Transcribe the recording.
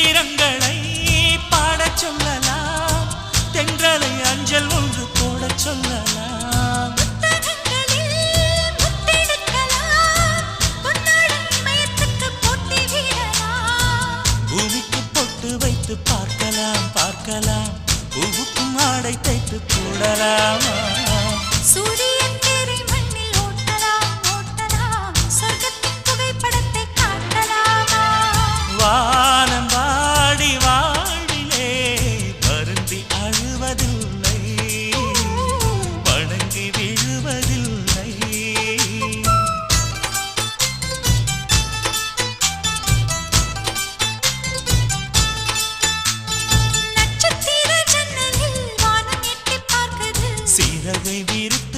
மந்திரங்களை பாடச் சொல்லலாம். தென்றலை அஞ்சல் ஒன்று போடச் சொல்லலாம். பூமிக்கு பொட்டு வைத்து பார்க்கலாம் பார்க்கலாம். பூவுக்கும் ஆடை தைத்து போடலாமா? விறகை விரித்து